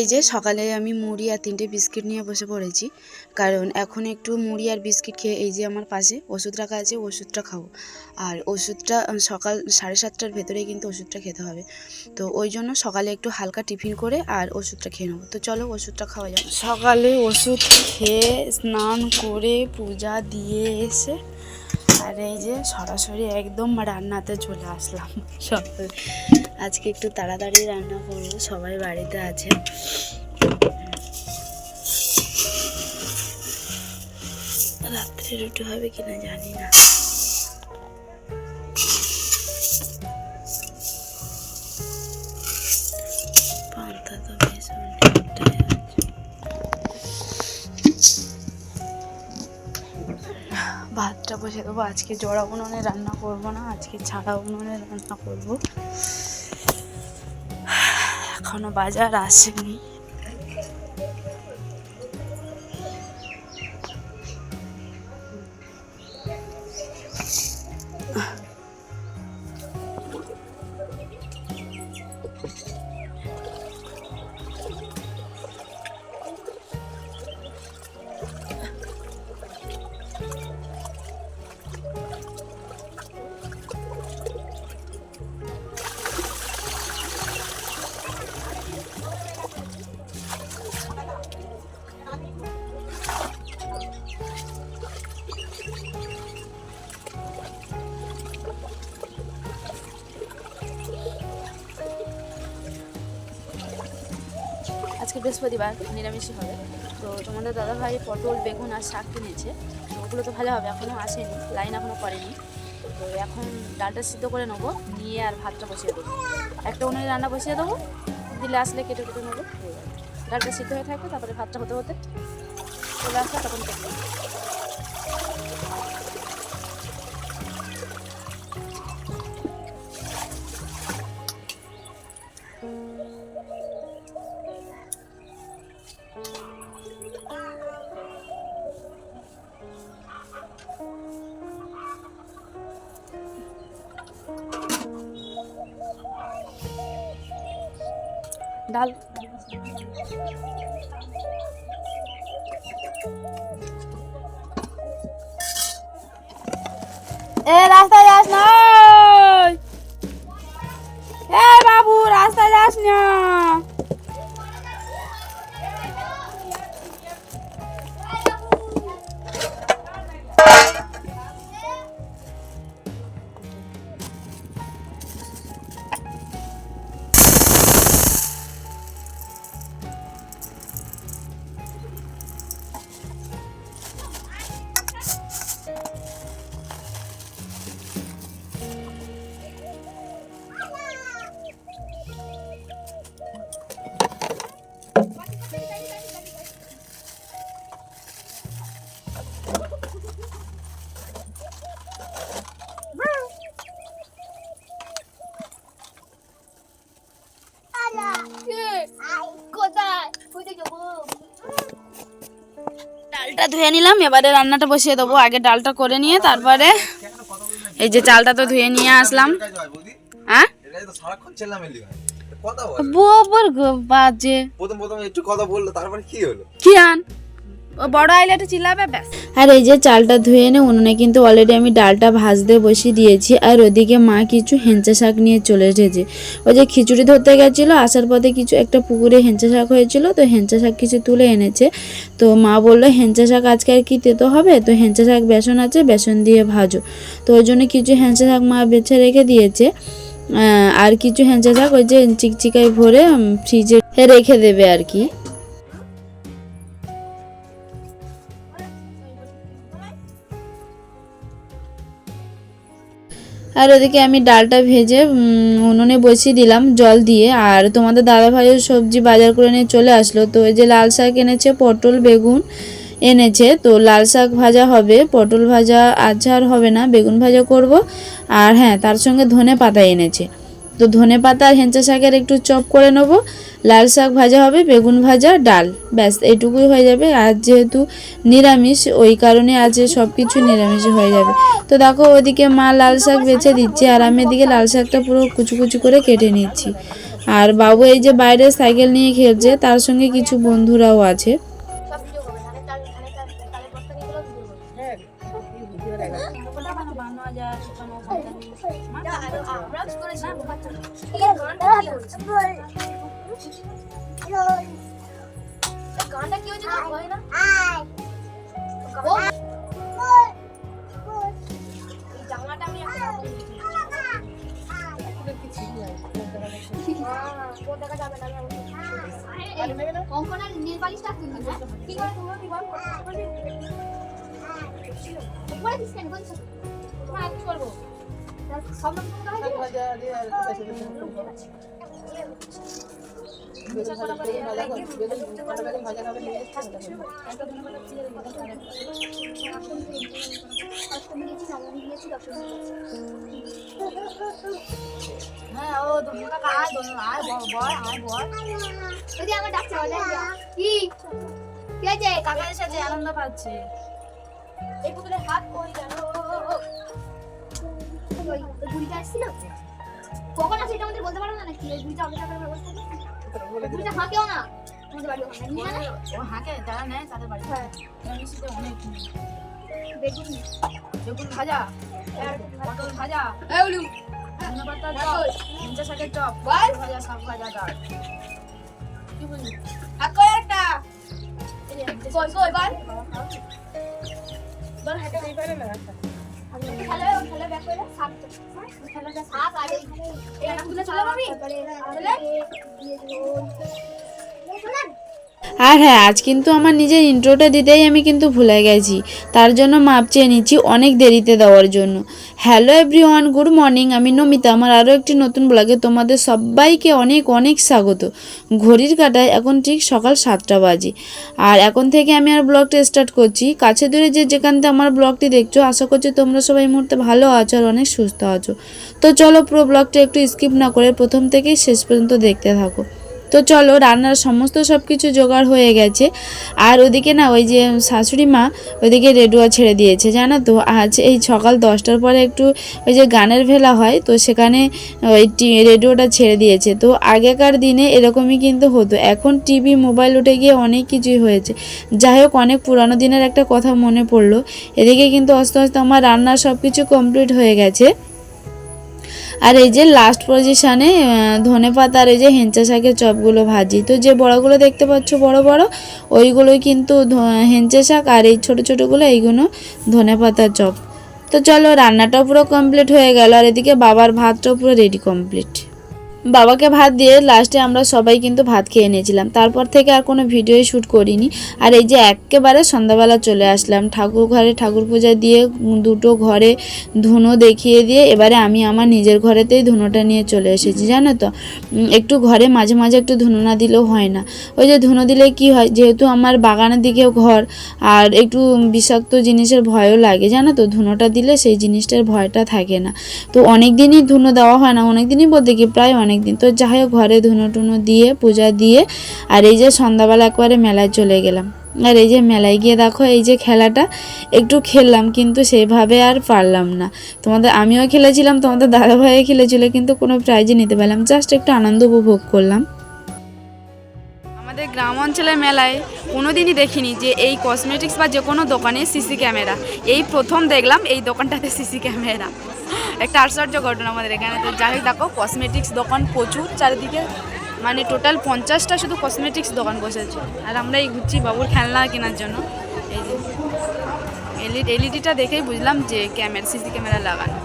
এই যে সকালে আমি মুড়ি আর তিনটে বিস্কিট নিয়ে বসে পড়েছি, কারণ এখন একটু মুড়ি আর বিস্কিট খেয়ে এই যে আমার পাশে ওষুধ রাখা আছে, ওষুধটা খাব। আর ওষুধটা সকাল সাড়ে সাতটার ভেতরেই কিন্তু ওষুধটা খেতে হবে। তো ওই জন্য সকালে একটু হালকা টিফিন করে আর ওষুধটা খেয়ে নেব। তো চলো ওষুধটা খাওয়া যাক। সকালে ওষুধ খেয়ে স্নান করে পূজা দিয়ে এসে আর এই যে সরাসরি একদম রান্নাতে চলে আসলাম। সকাল। আজকে একটু তাড়াতাড়ি রান্না করব, সবাই বাড়িতে আছে। রাত্রে রুটি হবে কিনা জানি না। ভাতটা বসে দেবো। আজকে জোড়া উনুনে রান্না করব না, আজকে ছাড়া উনুনে রান্না করব। এখনও বাজার আসেনি। আজকে বৃহস্পতিবার, নিরামিষই হবে। তো তোমাদের দাদাভাই পটল, বেগুন আর শাক কিনেছে। তো ওগুলো তো ভালো হবে এখনও আসেনি, লাইন এখনও করেনি। তো এখন ডালটা সিদ্ধ করে নেব, নিয়ে আর ভাতটা বসিয়ে দেবো। একটা উনুনে রান্না বসিয়ে দেবো, দিলে আসলে কেটে কেটে নেব। ডালটা সিদ্ধ হয়ে থাকবে, তারপরে ভাতটা হতে হতে চলে আসলে তখন ডাল এ রাস্তায় যাস না। এ বাবু রাস্তায় যাস না ধুয়ে নিলাম এবারে রান্নাটা বসিয়ে দেবো। আগে ডালটা করে নিয়ে তারপরে এই যে চালটা তো ধুয়ে নিয়ে আসলাম। হ্যাঁ। বাজে। প্রথম প্রথম একটু কথা বলল তারপরে কি হলো? কি আন? বড় আইলে একটু চিল্লাবে, ব্যাস। আর এই যে চালটা ধুয়ে এনে উনুনে কিন্তু অলরেডি আমি ডালটা ভাজতে বসিয়ে দিয়েছি, আর ওদিকে মা কিছু হেঞ্চা শাক নিয়ে চলে এসেছে। ওই যে খিচুড়ি ধরতে গেছিল, আসার পথে কিছু একটা পুকুরে হেঞ্চা শাক হয়েছিল, তো হেঞ্চা শাক কিছু তুলে এনেছে। তো মা বলল হেঞ্চা শাক আজকে আর কি তেতো হবে? তো হেঞ্চা শাক বেসন আছে, বেসন দিয়ে ভাজো। তো ওই জন্য কিছু হেঞ্চা শাক মা বেছে রেখে দিয়েছে। আর কিছু হেঞ্চা শাক ওই যে চিকচিকায় ভরে ফ্রিজে রেখে দেবে আর কি। আর ওদিকে আমি ডালটা ভেজে উনুনে বসিয়ে দিলাম জল দিয়ে। আর তোমাদের দাদা ভাইয়ের সবজি বাজার করে নিয়ে চলে আসলো। তো এই যে লাল শাক এনেছে, পটল, বেগুন এনেছে। তো লাল শাক ভাজা হবে, পটল ভাজা আর হবে না, বেগুন ভাজা করব। আর হ্যাঁ তার সঙ্গে ধনে পাতা এনেছে। তো ধনে পাতা আর হেঁচা শাকের একটু চপ করে নেব। লাল শাক ভাজা হবে, বেগুন ভাজা, ডাল। ব্যাস, এইটুকুই হয়ে যাবে। আর যেহেতু নিরামিষ, ওই কারণে আজ সব কিছু নিরামিষ হয়ে যাবে। তো দেখো, ওদিকে মা লাল শাক বেছে দিচ্ছে আর আমি এদিকে লাল শাকটা পুরো কুচু কুচু করে কেটে নিচ্ছি। আর বাবু এই যে বাইরে সাইকেল নিয়ে খেলছে, তার সঙ্গে কিছু বন্ধুরাও আছে। গানটা কি হচ্ছে তো হয় না? ও জামাটা আমি। হ্যাঁ, কঙ্কনার নীল পালিশটা তুলবি কি করে তুলবো কি বল দিস কেন? বলছো। হ্যাঁ কি করব। সব লোক হ্যাঁ ও আয় বল আয় বল যদি আমার ডাকছে বলে কি কি আছে কাকা এসেছে আনন্দ পাচ্ছে এই পুকুরে হাত কই গেল ওই ওই কখন আসে এটা আমাদের বলতে পারো না নাকি? এই বুড়িটা করার ব্যবস্থা নেই হাঁকেও না। আমাদের বাড়ি ওখানে নিয়ে না ও হাঁকে যারা নেয় তাদের বাড়ি। হ্যাঁ। অনেক বেগুন। বেগুন ভাজা পটল ভাজা এই বলু ধনে পাতার চপ শাকের চপ ভাজা শাক ভাজা ডাল। কি বলি আর একটা কই কই বল বল হাতে নেই পারে না চলে চলে আর হ্যাঁ আজ কিন্তু আমার নিজের ইন্ট্রোটা দিতেই আমি কিন্তু ভুলে গেছি। তার জন্য মাপ চেয়ে নিচ্ছি অনেক দেরিতে দেওয়ার জন্য। Hello everyone, good morning. আমি নমিতা। আমার আরও একটি নতুন ব্লগে তোমাদের সবাইকে অনেক অনেক স্বাগত। ঘড়ির কাটায় এখন ঠিক সকাল সাতটা বাজে। আর এখন থেকে আমি আর ব্লগটা স্টার্ট করছি। কাছে দূরে যে যেখান থেকে আমার ব্লগটি দেখছ, আশা করছি তোমরা সবাই মুহূর্তে ভালো আছো আর অনেক সুস্থ আছো। তো চলো পুরো ব্লগটা একটু স্কিপ না করে প্রথম থেকেই শেষ পর্যন্ত দেখতে থাকো। তো চলো রান্নার সমস্ত সব কিছু জোগাড় হয়ে গেছে। আর ওদিকে না ওই যে শাশুড়ি মা ওদিকে রেডিও ছেড়ে দিয়েছে, জানো তো? আজ এই সকাল দশটার পরে একটু ওই যে গানের ভেলা হয়, তো সেখানে ওই রেডিওটা ছেড়ে দিয়েছে। তো আগেকার দিনে এরকমই কিন্তু হতো। এখন টিভি, মোবাইল উঠে গিয়ে অনেক কিছুই হয়েছে। যাই হোক, অনেক পুরানো দিনের একটা কথা মনে পড়ল। এদিকে কিন্তু আস্তে আস্তে আমার রান্নার সব কিছু কমপ্লিট হয়ে গেছে। আর এই যে লাস্ট পজিশানে ধনে পাতা আর এই যে হেঞ্চা শাকের চপগুলো ভাজি। তো যে বড়গুলো দেখতে পাচ্ছ, বড় বড়, ওইগুলোই কিন্তু হেঞ্চা শাক আর এই ছোট ছোটোগুলো, এইগুলো ধনে পাতার চপ। তো চলো, রান্নাটাও পুরো কমপ্লিট হয়ে গেল। আর এদিকে বাবার ভাতটাও পুরো রেডি কমপ্লিট বাবাকে ভাত দিয়ে লাস্টে আমরা সবাই কিন্তু ভাত খেয়ে নিয়েছিলাম। তারপর থেকে আর কোনো ভিডিওই শ্যুট করিনি। আর এই যে একেবারে সন্ধ্যাবেলা চলে আসলাম ঠাকুর ঘরে, ঠাকুর পূজা দিয়ে দুটো ঘরে ধুনো দেখিয়ে দিয়ে এবারে আমি আমার নিজের ঘরেতেই ধুনোটা নিয়ে চলে এসেছি, জানো তো? একটু ঘরে মাঝে মাঝে একটু ধুনো না দিলেও হয় না। ওই যে ধুনো দিলে কি হয়, যেহেতু আমার বাগানের দিকেও ঘর আর একটু বিষাক্ত জিনিসের ভয়ও লাগে, জানো তো? ধুনোটা দিলে সেই জিনিসটার ভয়টা থাকে না। তো অনেক দিনই ধুনো দেওয়া হয় না অনেক দিনই বলতে কি, প্রায় অনেক দিন তো যাই হোক, ঘরে ধুনো টুনো দিয়ে, পূজা দিয়ে, আর এই যে সন্ধ্যাবেলা একবারে মেলায় চলে গেলাম। আর এই যে মেলায় গিয়ে দেখো, এই যে খেলাটা একটু খেললাম, কিন্তু সেভাবে আর পারলাম না। তোমাদের, আমিও খেলেছিলাম, তোমাদের দাদা দাদাভাইও খেলেছিল, কিন্তু কোনো প্রাইজই নিতে পারলাম জাস্ট একটু আনন্দ উপভোগ করলাম। আমাদের গ্রাম অঞ্চলের মেলায় কোনোদিনই দেখিনি যে এই কসমেটিক্স বা যে কোনো দোকানে সিসি ক্যামেরা এই প্রথম দেখলাম, এই দোকানটাতে সিসি ক্যামেরা একটা আশ্চর্য ঘটনা আমাদের এখানে। তো যাই দেখো কসমেটিক্স দোকান প্রচুর, চারিদিকে মানে টোটাল পঞ্চাশটা শুধু কসমেটিক্স দোকান বসেছে। আর আমরা এই ঘুরছি বাবুর খেলনা কেনার জন্য। এলইডিটা দেখেই বুঝলাম যে ক্যামেরা সিসি ক্যামেরা লাগানো।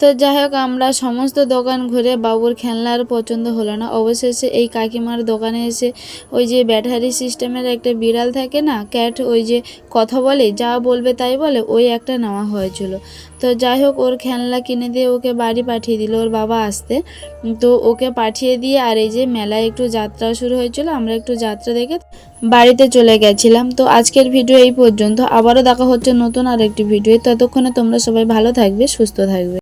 তো যাই হোক, আমরা সমস্ত দোকান ঘুরে বাবুর খেলনা আর পছন্দ হলো না। অবশেষে এই কাকিমার দোকানে এসে ওই যে ব্যাটারি সিস্টেমের একটা বিড়াল থাকে না, ক্যাট, ওই যে কথা বলে, যা বলবে তাই বলে, ওই একটা নেওয়া হয়েছিল। তো যাই হোক, ওর খেলনা কিনে দিয়ে ওকে বাড়ি পাঠিয়ে দিল ওর বাবা আসতে। তো ওকে পাঠিয়ে দিয়ে আর এই যে মেলায় একটু যাত্রা শুরু হয়েছিল, আমরা একটু যাত্রা দেখে বাড়িতে চলে গেছিলাম। তো আজকের ভিডিও এই পর্যন্ত। আবারও দেখা হচ্ছে নতুন আর একটি ভিডিও ততক্ষণে তোমরা সবাই ভালো থাকবে, সুস্থ থাকবে।